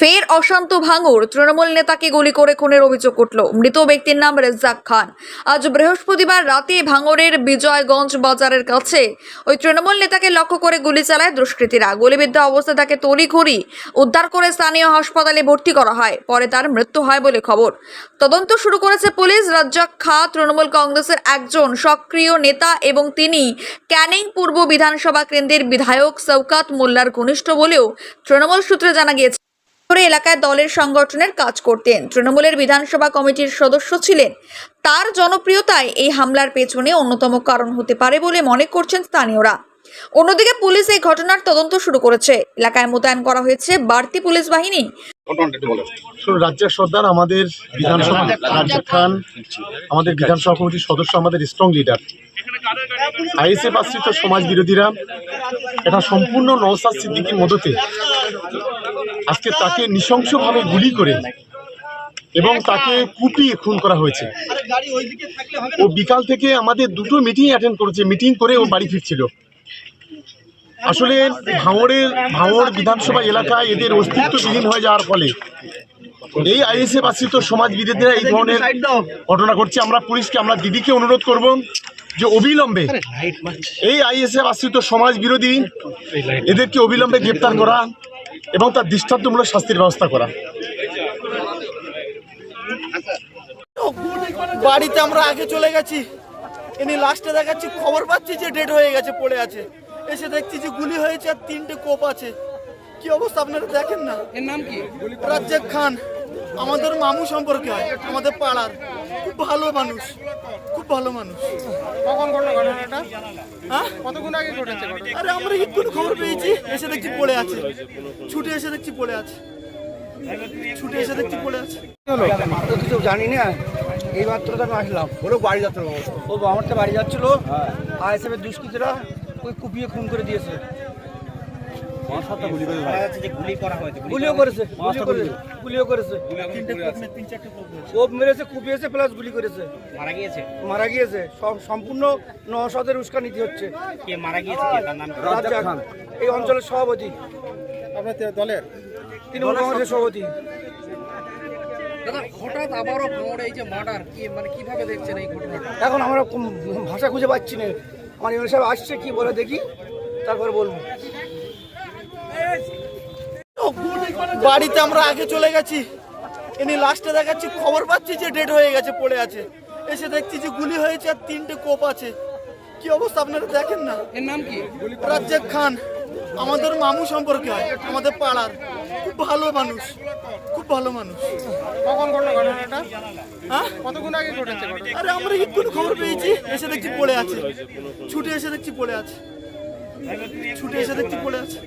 ফের অশান্ত ভাঙর। তৃণমূল নেতাকে গুলি করে খুনের অভিযোগ উঠল। মৃত ব্যক্তির নাম রেজ্জাক খান। আজ বৃহস্পতিবার রাতে ভাঙরের বিজয়গঞ্জ বাজারের কাছে ওই তৃণমূল নেতাকে লক্ষ্য করে গুলি চালায় দুষ্কৃতীরা। গুলিবিদ্ধ অবস্থায় তাকে তড়িঘড়ি উদ্ধার করে স্থানীয় হাসপাতালে ভর্তি করা হয়। পরে তার মৃত্যু হয় বলে খবর। তদন্ত শুরু করেছে পুলিশ। রাজ্জাক খা তৃণমূল কংগ্রেসের একজন সক্রিয় নেতা এবং তিনি ক্যানিং পূর্ব বিধানসভা কেন্দ্রের বিধায়ক সৌকাত মোল্লার ঘনিষ্ঠ বলেও তৃণমূল সূত্রে জানা গিয়েছে। করে এলাকায় দলের সংগঠনের কাজ করতেন। তৃণমূলের বিধানসভা কমিটির সদস্য ছিলেন। তার জনপ্রিয়তায় এই হামলার পেছনে অন্যতম কারণ হতে পারে বলে মনে করছেন স্থানীয়রা। অন্যদিকে পুলিশ এই ঘটনার তদন্ত শুরু করেছে। এলাকায় মোতায়েন করা হয়েছে বাড়তি পুলিশ বাহিনী। রাজ্যের সর্দার, আমাদের বিধানসভা খান, আমাদের বিধানসভা কমিটির সদস্য, আমাদের স্ট্রং লিডার আইএসএফ আশ্রিত সমাজ বিরোধীরা, এটা সম্পূর্ণ নওসাদ সিদ্দিকির মদতে আজকে তাকে নৃশংসভাবে গুলি করে এবং তাকে কুপিয়ে খুন করা হয়েছে। ও বিকাল থেকে আমাদের দুটো মিটিং অ্যাটেন্ড করেছে। মিটিং করে ও বাড়ি ফিরছিল। আসলে ভাঙড়ের, ভাঙড় বিধানসভা এলাকায় এদের অস্তিত্ববিহীন হয়ে যাওয়ার ফলে এই আইএসএফ আশ্রিত সমাজ বিরোধীরা এই ধরনের ঘটনা ঘটছে। আমরা পুলিশকে, আমরা দিদিকে অনুরোধ করব যে অবিলম্বে এই আইএসএফ আশ্রিত সমাজ বিরোধী এদেরকে অবিলম্বে গ্রেপ্তার করা। এবং তার দৃষ্টান্তমূলক শাস্তির ব্যবস্থা করা। বাড়িতে আমরা আগে চলে গেছি। ইনি লাস্টে দেখাচ্ছি খবর পাচ্ছি যে ডেড হয়ে গেছে পড়ে আছে। এসে দেখছি যে গুলি হয়েছে আর তিনটে কোপ আছে। কি অবস্থা আপনারা দেখেন না? এর নাম কি? রাজ্জাক খান আমাদের মামু সম্পর্কে হয় আমাদের পাড়ার। খুব ভালো মানুষ। ভালো মানুষ। কখন ঘটলো ঘটনাটা? হ্যাঁ? কতক্ষণ আগে ঘটেছে আরে আমরা একটু খবর পেয়েছি এসে দেখছি পড়ে আছে। ছুটে এসে দেখছি পড়ে আছে। ছুটে এসে দেখছি পড়ে আছে। তো কিছু জানি না। এই মাত্র তো আমি আসলাম। বলো বাড়ি যাত্রা ও আমার তো বাড়ি যাচ্ছিল। আর এসে দুষ্কৃতীরা ওই কুপিয়ে খুন করে দিয়েছে। গুলিও করেছে গুলিও করেছে গুলিও করেছে। ও মেরেছে কুপিয়েছে প্লাস গুলি করেছে। মারা গিয়েছে? মারা গিয়েছে। সব সম্পূর্ণ নশদের উস্কানিতে হচ্ছে। কে মারা গিয়েছে কে? তার নাম কি? রাজ্জাক খান। এই অঞ্চলের সভাপতি। আপনার দলের? তৃণমূল কংগ্রেসের সভাপতি। দাদা হঠাৎ আবারও ভাঙড়ে এই যে মার্ডার কি মানে কীভাবে দেখছেন এই ঘটনাটা? এখন আমরা ভাষা খুঁজে পাচ্ছি না। আমার সাহেব আসছে কি বলে দেখি তারপরে বলব। বাড়িতে আমরা আগে চলে গেছি। ইনি লাস্টে দেখাচ্ছি খবর পাচ্ছি যে ডেড হয়ে গেছে পড়ে আছে। এসে দেখছি যে গুলি হয়েছে আর তিনটে কোপ আছে। কি অবস্থা আপনারা দেখেন না? এর নাম কি? রাজ্জাক খান আমাদের মামু সম্পর্কে হয় আমাদের পাড়ার। খুব ভালো মানুষ খুব ভালো মানুষ। কখন ঘটলো ঘটনাটা? হ্যাঁ? কতক্ষণ আগে ঘটেছে আরে আমরা একটু খবর পেয়েছি এসে দেখছি পড়ে আছে। ছুটে এসে দেখছি পড়ে আছে। ছুটে এসে দেখছি পড়ে আছে।